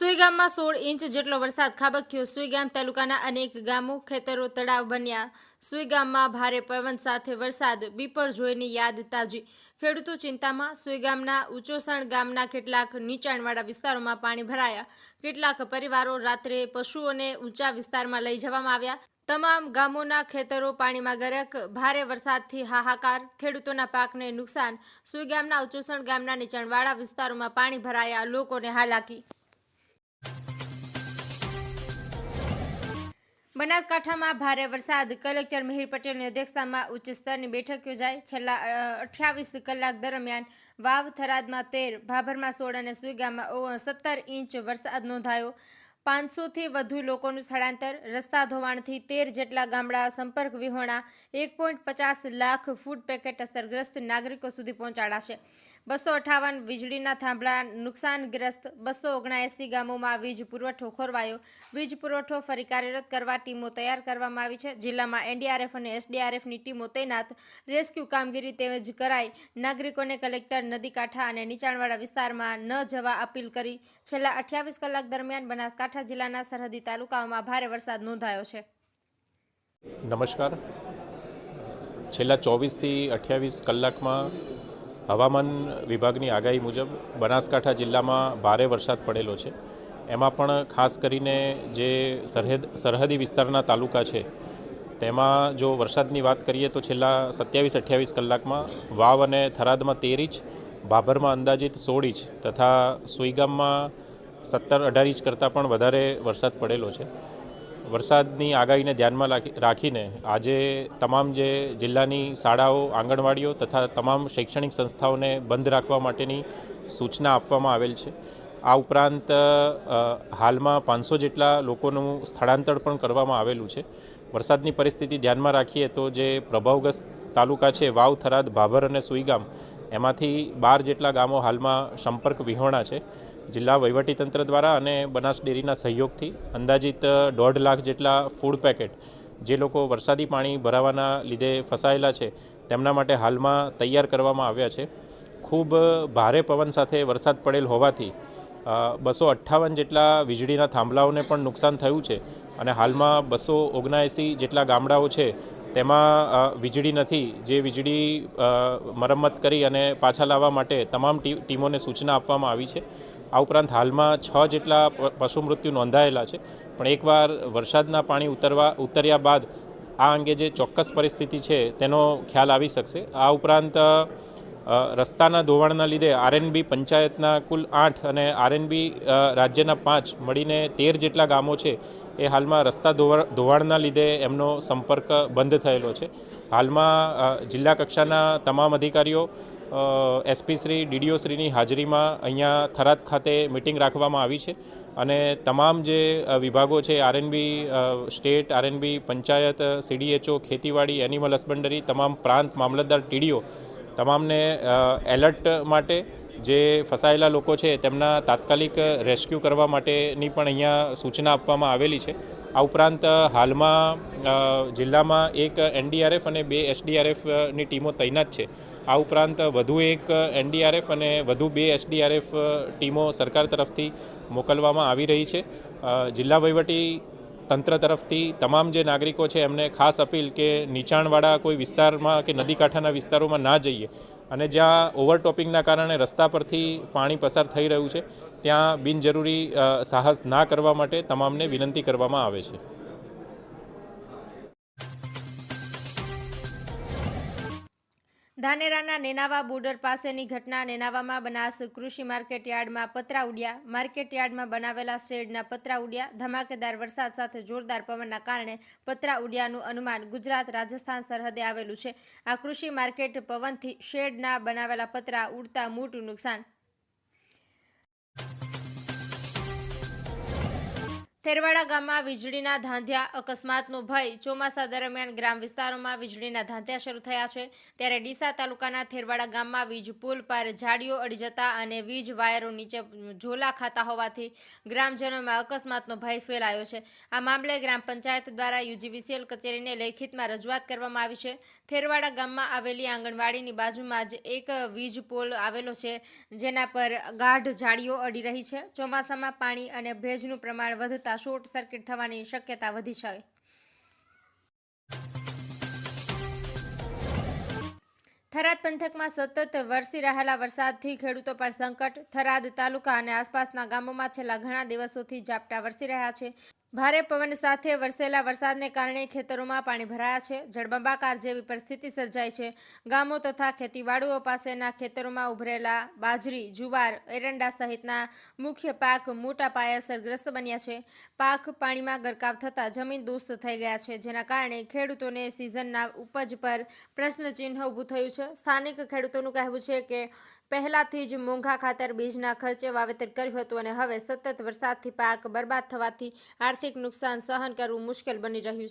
સુઈગામમાં સોળ ઇંચ જેટલો વરસાદ ખાબક્યો સુઈગામ તાલુકાના અનેક ગામો ખેતરો તળાવ બન્યા. સુઈગામમાં ભારે પવન સાથે વરસાદ બીપર જોઈની યાદ તાજી. ખેડૂતો ચિંતામાં સુઈગામના ઉચોસણ ગામના કેટલાક નીચાણવાળા વિસ્તારોમાં પાણી ભરાયા. કેટલાક પરિવારો રાત્રે પશુઓને ઊંચા વિસ્તારમાં લઈ જવામાં આવ્યા. તમામ ગામોના ખેતરો પાણીમાં ગરક, ભારે વરસાદથી હાહાકાર, ખેડૂતોના પાકને નુકસાન. સુઈગામના ઉચોસણ ગામના નીચાણવાળા વિસ્તારોમાં પાણી ભરાયા, લોકોને હાલાકી બનાસકાંઠામાં ભારે વરસાદ. કલેક્ટર મિહિર પટેલની અધ્યક્ષતામાં ઉચ્ચ સ્તરની બેઠક યોજાઈ. છેલ્લા અઠ્યાવીસ કલાક દરમિયાન વાવ થરાદમાં તેર, ભાભરમાં સોળ અને સુઈગામાં સત્તર ઇંચ વરસાદ નોંધાયો. પાંચસોથી વધુ લોકોનું સ્થળાંતર. રસ્તા ધોવાણથી તેર જેટલા ગામડા સંપર્ક વિહોણા. એક પોઈન્ટ પચાસ લાખ ફૂડ પેકેટ અસરગ્રસ્ત નાગરિકો સુધી પહોંચાડાશે. બસો અઠાવન વીજળીના થાંભલા નુકસાનગ્રસ્ત. બસો ઓગણએંસી ગામોમાં વીજ પુરવઠો ખોરવાયો. વીજ પુરવઠો ફરી કાર્યરત કરવા ટીમો તૈયાર કરવામાં આવી છે. જિલ્લામાં એનડીઆરએફ અને એસડીઆરએફની ટીમો તૈનાત. રેસ્ક્યુ કામગીરી તેમજ કરાઈ. નાગરિકોને કલેક્ટર નદી કાંઠા અને નીચાણવાળા વિસ્તારમાં ન જવા અપીલ કરી. છેલ્લા અઠ્યાવીસ કલાક દરમિયાન બનાસકાંઠા જિલ્લાના સરહદી તાલુકાઓમાં ભારે વરસાદ નોંધાયો છે. નમસ્કાર. છેલ્લા ચોવીસથી અઠ્યાવીસ કલાકમાં હવામાન વિભાગની આગાહી મુજબ બનાસકાંઠા જિલ્લામાં ભારે વરસાદ પડેલો છે. એમાં પણ ખાસ કરીને જે સરહદ, સરહદી વિસ્તારના તાલુકા છે, તેમાં જો વરસાદની વાત કરીએ તો છેલ્લા સત્યાવીસ, અઠ્યાવીસ કલાકમાં વાવ અને થરાદમાં તેર ઇંચ ભાભરમાં અંદાજિત સોળ ઇંચ તથા સુઈગામમાં સત્તર અઢાર ઇંચ કરતાં પણ વધારે વરસાદ પડેલો છે. વરસાદની આગાહીને ધ્યાનમાં રાખી- રાખીને આજે તમામ જે જિલ્લાની શાળાઓ, આંગણવાડીઓ તથા તમામ શૈક્ષણિક સંસ્થાઓને બંધ રાખવા માટેની સૂચના આપવામાં આવેલ છે. આ ઉપરાંત હાલમાં પાંચસો જેટલા લોકોનું સ્થળાંતર પણ કરવામાં આવેલું છે. વરસાદની પરિસ્થિતિ ધ્યાનમાં રાખીએ તો જે પ્રભાવગ્રસ્ત તાલુકા છે, વાવ, થરાદ, ભાભર અને સુઈગામ, એમાંથી બાર જેટલા ગામો હાલમાં સંપર્ક વિહોણા છે. જિલ્લા વહીવટીતંત્ર દ્વારા અને બનાસ ડેરીના સહયોગથી અંદાજિત દોઢ લાખ જેટલા ફૂડ પેકેટ જે લોકો વરસાદી પાણી ભરાવાના લીધે ફસાયેલા છે, તેમના માટે હાલમાં તૈયાર કરવામાં આવ્યા છે. ખૂબ ભારે પવન સાથે વરસાદ પડેલ હોવાથી બસો અઠ્ઠાવન જેટલા વીજળીના થાંભલાઓને પણ નુકસાન થયું છે અને હાલમાં બસો ઓગણએંસી જેટલા ગામડાઓ છે, તેમાં વીજળી નથી. જે વીજળી મરમ્મત કરી અને પાછા લાવવા માટે તમામ ટીમોને સૂચના આપવામાં આવી છે. આ ઉપરાંત હાલમાં છ જેટલા પશુ મૃત્યુ નોંધાયેલા છે. પણ એકવાર વરસાદના પાણી ઉતરવા, ઉતર્યા બાદ આ અંગે જે ચોક્કસ પરિસ્થિતિ છે તેનો ખ્યાલ આવી શકશે. આ ઉપરાંત રસ્તાના ધોવાણના લીધે આરએનબી પંચાયતના કુલ આઠ અને આરએનબી રાજ્યના પાંચ મળીને તેર જેટલા ગામો છે એ હાલમાં રસ્તા ધોવા, ધોવાણના લીધે એમનો સંપર્ક બંધ થયેલો છે. હાલમાં જિલ્લા કક્ષાના તમામ અધિકારીઓ એસપી શ્રી, ડીડીઓ શ્રીની હાજરીમાં અહીંયા થરાદ ખાતે મિટિંગ રાખવામાં આવી છે અને તમામ જે વિભાગો છે, RNB state, RNB panchayat, CDHO, ખેતીવાડી, એનિમલ હસબન્ડરી, તમામ પ્રાંત, મામલતદાર, ટીડીઓ, તમામને એલર્ટ માટે જે ફસાયેલા લોકો છે તેમના તાત્કાલિક રેસ્ક્યુ કરવા માટેની પણ અહીંયા સૂચના આપવામાં આવેલી છે. આ ઉપરાંત હાલમાં જિલ્લામાં એક એનડીઆરએફ અને બે એસડીઆરએફની ટીમો તૈનાત છે. આ ઉપરાંત વધુ એક એનડીઆરએફ અને વધુ બે એસડીઆરએફ ટીમો સરકાર તરફથી મોકલવામાં આવી રહી છે. જિલ્લા વહીવટી તંત્ર તરફથી તમામ જે નાગરિકો છે, એમને ખાસ અપીલ કે નીચાણવાળા કોઈ વિસ્તારમાં કે નદી કાંઠાના વિસ્તારોમાં ના જઈએ અને જ્યાં ઓવરટોપિંગના કારણે રસ્તા પરથી પાણી પસાર થઈ રહ્યું છે, ત્યાં બિનજરૂરી સાહસ ના કરવા માટે તમામને વિનંતી કરવામાં આવે છે. ધાનેરાના નેનાવા બોર્ડર પાસેની ઘટના નેનાવામાં બનાસ કૃષિ માર્કેટ યાર્ડમાં પતરા ઉડ્યા. માર્કેટ યાર્ડમાં બનાવેલા શેડના પતરા ઉડ્યા. ધમાકેદાર વરસાદ સાથે જોરદાર પવનના કારણે પતરા ઉડ્યાનું અનુમાન ગુજરાત રાજસ્થાન સરહદે આવેલું છે. આ કૃષિ માર્કેટ પવનથી શેડના બનાવેલા પતરા ઉડતા મોટું નુકસાન થેરવાડા ગામમાં વીજળીના ધાંધ્યા અકસ્માતનો ભય ચોમાસા દરમિયાન ગ્રામ વિસ્તારોમાં વીજળીના ધાંધ્યા શરૂ થયા છે. ત્યારે ડીસા તાલુકાના થેરવાડા ગામમાં વીજ પુલ પર ઝાડીઓ અડી જતા અને વીજ વાયરો નીચે ઝોલા ખાતા હોવાથી ગ્રામજનોમાં અકસ્માતનો ભય ફેલાયો છે. આ મામલે ગ્રામ પંચાયત દ્વારા યુજીવીસીએલ કચેરીને લેખિતમાં રજૂઆત કરવામાં આવી છે. થેરવાડા ગામમાં આવેલી આંગણવાડીની બાજુમાં જ એક વીજ પોલ આવેલો છે, જેના પર ગાઢ ઝાડીઓ અડી રહી છે. ચોમાસામાં પાણી અને ભેજનું પ્રમાણ વધતા શોર્ટ સર્કિટ થવાની શક્યતા વધી છે. થરાદ પંથકમાં સતત વરસી રહેલા વરસાદથી ખેડૂતો પર સંકટ, થરાદ તાલુકા અને આસપાસના ગામોમાં છેલ્લા ઘણા દિવસોથી ઝાપટા વરસી રહ્યા છે. ભારે પવન સાથે વરસેલા વરસાદને કારણે ખેતરોમાં પાણી ભરાયા છે. જળબંબાકાર જેવી પરિસ્થિતિ સર્જાઈ છે. ગામો તથા ખેતીવાડીઓ પાસેના ખેતરોમાં ઉભરેલા બાજરી, જુવાર, એરંડા સહિતના મુખ્ય પાક મોટા પાયે અસરગ્રસ્ત બન્યા છે. પાક પાણીમાં ગરકાવ થતાં જમીન દુસ્ત થઈ ગયા છે, જેના કારણે ખેડૂતોને સિઝનના ઉપજ પર પ્રશ્નચિહ્ન ઊભું થયું છે. સ્થાનિક ખેડૂતોનું કહેવું છે કે પહેલાથી જ મોંઘા ખાતર, બીજના ખર્ચે વાવેતર કર્યું હતું અને હવે સતત વરસાદથી પાક બરબાદ થવાથી આર્થિક નુકસાન સહન કરવું મુશ્કેલ બની રહ્યું છે.